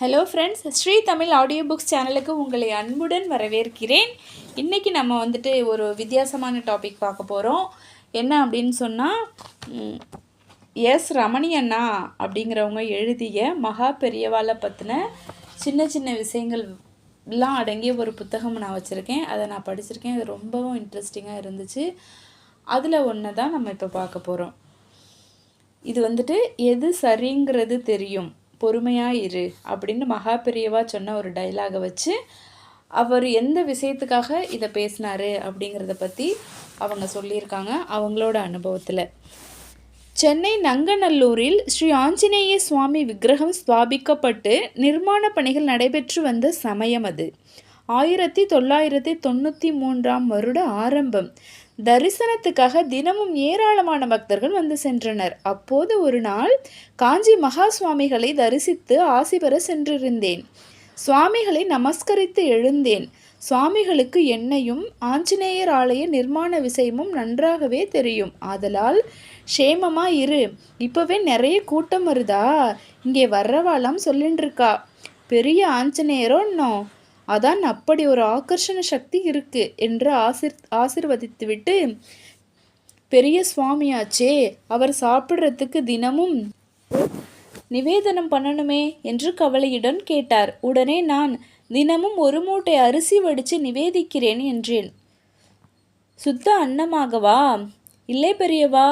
Hello friends Sri Tamil audio books சேனலுக்கு உங்களை அன்புடன் வரவேற்கிறேன். இன்றைக்கி நம்ம வந்துட்டு ஒரு வித்தியாசமான டாபிக் பார்க்க போகிறோம் என்ன அப்படின்னு சொன்னால் எஸ் ரமணி அண்ணா அப்படிங்கிறவங்க எழுதிய மகா பெரியவாளை பற்றின சின்ன சின்ன விஷயங்கள் எல்லாம் அடங்கிய ஒரு புத்தகம் நான் வச்சுருக்கேன். அதை நான் படிச்சிருக்கேன். அது ரொம்பவும் இன்ட்ரெஸ்டிங்காக இருந்துச்சு. அதில் ஒன்று தான் நம்ம இப்போ பார்க்க போகிறோம் இது வந்துட்டு எது சரிங்கிறது தெரியும்? பொறுமையாக இரு அப்படின்னு மகா பெரியவா சொன்ன ஒரு டைலாகை வச்சு அவர் எந்த விஷயத்துக்காக இதை பேசினாரு அப்படிங்கிறத பற்றி அவங்க சொல்லியிருக்காங்க அவங்களோட அனுபவத்தில். சென்னை நங்கநல்லூரில் ஸ்ரீ ஆஞ்சநேய சுவாமி விக்கிரகம் ஸ்தாபிக்கப்பட்டு நிர்மாண பணிகள் நடைபெற்று வந்த சமயம் அது. ஆயிரத்தி தொள்ளாயிரத்தி தொண்ணூற்றி மூன்றாம் வருட ஆரம்பம். தரிசனத்துக்காக தினமும் ஏராளமான பக்தர்கள் வந்து சென்றனர். அப்போது ஒரு நாள் காஞ்சி மகா சுவாமிகளை தரிசித்து ஆசி பெற சென்றிருந்தேன். சுவாமிகளை நமஸ்கரித்து எழுந்தேன். சுவாமிகளுக்கு என்னையும் ஆஞ்சநேயர் ஆலய நிர்மாண விஷயமும் நன்றாகவே தெரியும். ஆதலால் க்ஷேமமா இரு. இப்போவே நிறைய கூட்டம் வருதா? இங்கே வர்றவாளாம் சொல்லின்னு இருக்கா பெரிய ஆஞ்சநேயரோ இன்னும் அதான் அப்படி ஒரு ஆகர்ஷண சக்தி இருக்கு என்று ஆசிர் ஆசிர்வதித்துவிட்டு பெரிய சுவாமியாச்சே அவர் சாப்பிட்றதுக்கு தினமும் நிவேதனம் பண்ணணுமே என்று கவலையுடன் கேட்டார். உடனே நான் தினமும் ஒரு மூட்டை அரிசி வடித்து நிவேதிக்கிறேன் என்றேன். சுத்த அன்னமாகவா? இல்லை பெரியவா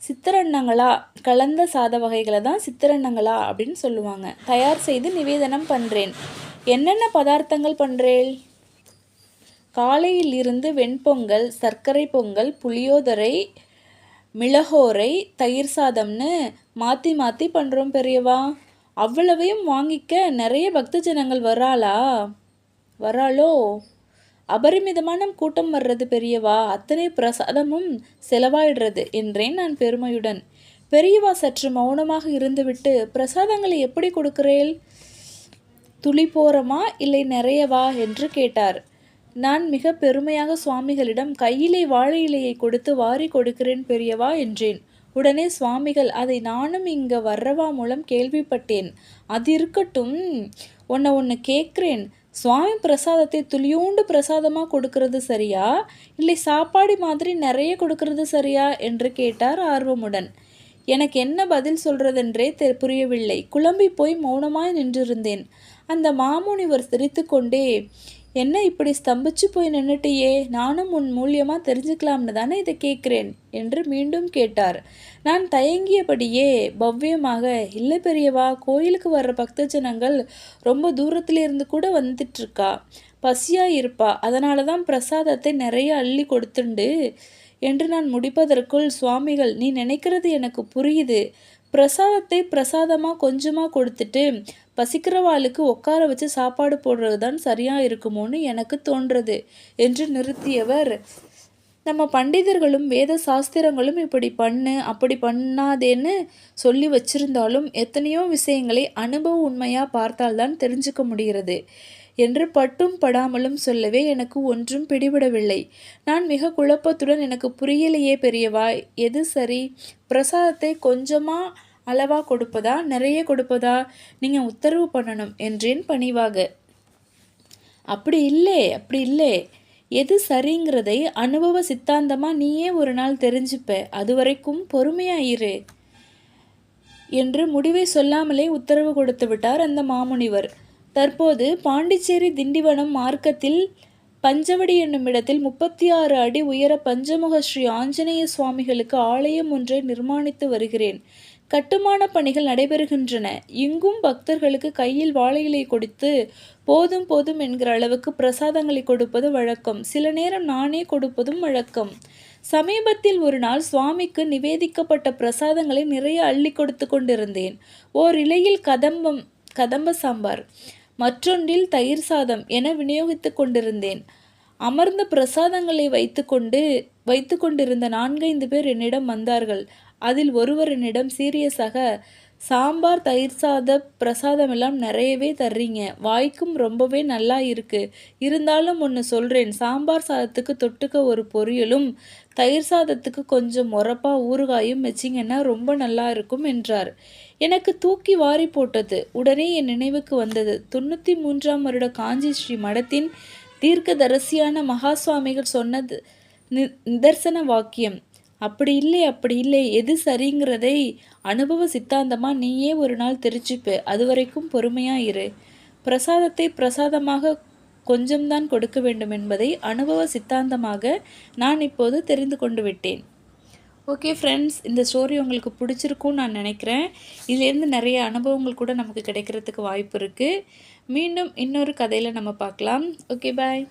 சித்திரன்னங்களா கலந்த சாத வகைகளை தான் சித்திரன்னங்களா அப்படின்னு சொல்லுவாங்க. தயார் செய்து நிவேதனம் பண்ணுறேன் என்னென்ன பதார்த்தங்கள் பண்ணுறேள் காலையில் இருந்து வெண்பொங்கல் சர்க்கரை பொங்கல் புளியோதரை மிளகோரை தயிர் சாதம்னு மாற்றி மாற்றி பண்ணுறோம் பெரியவா. அவ்வளவையும் வாங்கிக்க நிறைய பக்த ஜனங்கள் வராளா? வராளோ? அபரிமிதமான கூட்டம் வர்றது பெரியவா. அத்தனை பிரசாதமும் செலவாயிடுறது என்றேன் நான் பெருமையுடன். பெரியவா சற்று மௌனமாக இருந்துவிட்டு பிரசாதங்களை எப்படி கொடுக்கிறேள்? துளி போறமா இல்லை நிறையவா என்று கேட்டார். நான் மிக பெருமையாக சுவாமிகளிடம் கையிலே வாழை இலையை கொடுத்து வாரி கொடுக்கிறேன் பெரியவா என்றேன். உடனே சுவாமிகள் அதை நானும் இங்க வர்றவா மூலம் கேள்விப்பட்டேன். அது இருக்கட்டும் உன்னை ஒன்று கேட்குறேன். சுவாமி பிரசாதத்தை துளியோண்டு பிரசாதமாக கொடுக்கறது சரியா? இல்லை சாப்பாடு மாதிரி நிறைய கொடுக்கறது சரியா? என்று கேட்டார் ஆர்வமுடன். எனக்கு என்ன பதில் சொல்றதென்றே தெ புரியவில்லை. குழம்பி போய் மௌனமாய் நின்றிருந்தேன். அந்த மாமுனிவர் சிரித்து கொண்டே என்ன இப்படி ஸ்தம்பிச்சு போய் நின்னுட்டியே? நானும் உன் மூலியமாக தெரிஞ்சுக்கலாம்னு தானே இதை கேட்குறேன்? என்று மீண்டும் கேட்டார். நான் தயங்கியபடியே பவ்யமாக இல்லை பெரியவா கோயிலுக்கு வர்ற பக்த ஜனங்கள் ரொம்ப தூரத்துல இருந்து கூட வந்துட்டுருக்கா. பசியாக இருப்பா. அதனால தான் பிரசாதத்தை நிறைய அள்ளி கொடுத்துண்டு என்று நான் முடிப்பதற்குள் சுவாமிகள் நீ நினைக்கிறது எனக்கு புரியுது. பிரசாதத்தை பிரசாதமாக கொஞ்சமாக கொடுத்துட்டு பசிக்கிறவாளுக்கு உட்கார வச்சு சாப்பாடு போடுறது தான் சரியாக இருக்குமோன்னு எனக்கு தோன்றது என்று நிறுத்தியவர். நம்ம பண்டிதர்களும் வேத சாஸ்திரங்களும் இப்படி பண்ணு அப்படி பண்ணாதேன்னு சொல்லி வச்சிருந்தாலும் எத்தனையோ விஷயங்களை அனுபவ உண்மையாக பார்த்தால்தான் தெரிஞ்சுக்க முடிகிறது. என்று பட்டும் படாமலும் சொல்லவே எனக்கு ஒன்றும் பிடிபடவில்லை. நான் மிக குழப்பத்துடன் எனக்கு புரியலையே பெரியவா எது சரி? பிரசாதத்தை கொஞ்சமாக அளவாக கொடுப்பதா நிறைய கொடுப்பதா? நீங்கள் உத்தரவு பண்ணணும் என்றேன் பணிவாக. அப்படி இல்லை அப்படி இல்லை. எது சரிங்கிறதை அனுபவ சித்தாந்தமாக நீயே ஒரு நாள் தெரிஞ்சுப்ப அது வரைக்கும் பொறுமையாயிரு என்று முடிவை சொல்லாமலே உத்தரவு கொடுத்து விட்டார் அந்த மாமுனிவர். தற்போது பாண்டிச்சேரி திண்டிவனம் மார்க்கத்தில் பஞ்சவடி என்னும் இடத்தில் முப்பத்தி ஆறு அடி உயர பஞ்சமுக ஸ்ரீ ஆஞ்சநேய சுவாமிகளுக்கு ஆலயம் ஒன்றை நிர்மாணித்து வருகிறேன். கட்டுமான பணிகள் நடைபெறுகின்றன. இங்கும் பக்தர்களுக்கு கையில் வாழை இலை கொடுத்து போதும் போதும் என்கிற அளவுக்கு பிரசாதங்களை கொடுப்பது வழக்கம். சில நேரம் நானே கொடுப்பதும் வழக்கம். சமீபத்தில் ஒரு நாள் சுவாமிக்கு நிவேதிக்கப்பட்ட பிரசாதங்களை நிறைய அள்ளி கொடுத்து கொண்டிருந்தேன். ஓர் இலையில் கதம்பம் கதம்ப சாம்பார். மற்றொன்றில் தயிர் சாதம் என விநியோகித்து கொண்டிருந்தேன். அமர்ந்த பிரசாதங்களை வைத்துக்கொண்டு வைத்து கொண்டிருந்த நான்கைந்து பேர் என்னிடம் வந்தார்கள். அதில் ஒருவர் என்னிடம் சீரியஸாக சாம்பார் தயிர் சாத பிரசாதம் எல்லாம் நிறையவே தர்றீங்க. வாய்க்கும் ரொம்பவே நல்லா இருக்கு. இருந்தாலும் ஒன்று சொல்கிறேன் சாம்பார் சாதத்துக்கு தொட்டுக்க ஒரு பொரியலும் தயிர் சாதத்துக்கு கொஞ்சம் உரப்பா ஊறுகாயும் வச்சிங்கன்னா ரொம்ப நல்லா இருக்கும் என்றார். எனக்கு தூக்கி வாரி போட்டது உடனே என் நினைவுக்கு வந்தது. தொண்ணூற்றி மூன்றாம் வருட காஞ்சி ஸ்ரீ மடத்தின் தீர்க்கதரிசியான மகா சுவாமிகள் சொன்னது நி- நிதர்சன வாக்கியம். அப்படி இல்லை அப்படி இல்லை. எது சரிங்கிறதை அனுபவ சித்தாந்தமாக நீயே ஒரு நாள் தெரிச்சுப்ப அது வரைக்கும் பொறுமையாக இரு. பிரசாதத்தை பிரசாதமாக கொஞ்சம்தான் கொடுக்க வேண்டும் என்பதை அனுபவ சித்தாந்தமாக நான் இப்போது தெரிந்து கொண்டு விட்டேன். ஓகே ஃப்ரெண்ட்ஸ் இந்த ஸ்டோரி உங்களுக்கு பிடிச்சிருக்கும்னு நான் நினைக்கிறேன். இதுலேருந்து நிறைய அனுபவங்கள் கூட நமக்கு கிடைக்கிறதுக்கு வாய்ப்பு இருக்குது மீண்டும் இன்னொரு கதையில் நம்ம பார்க்கலாம். Okay bye.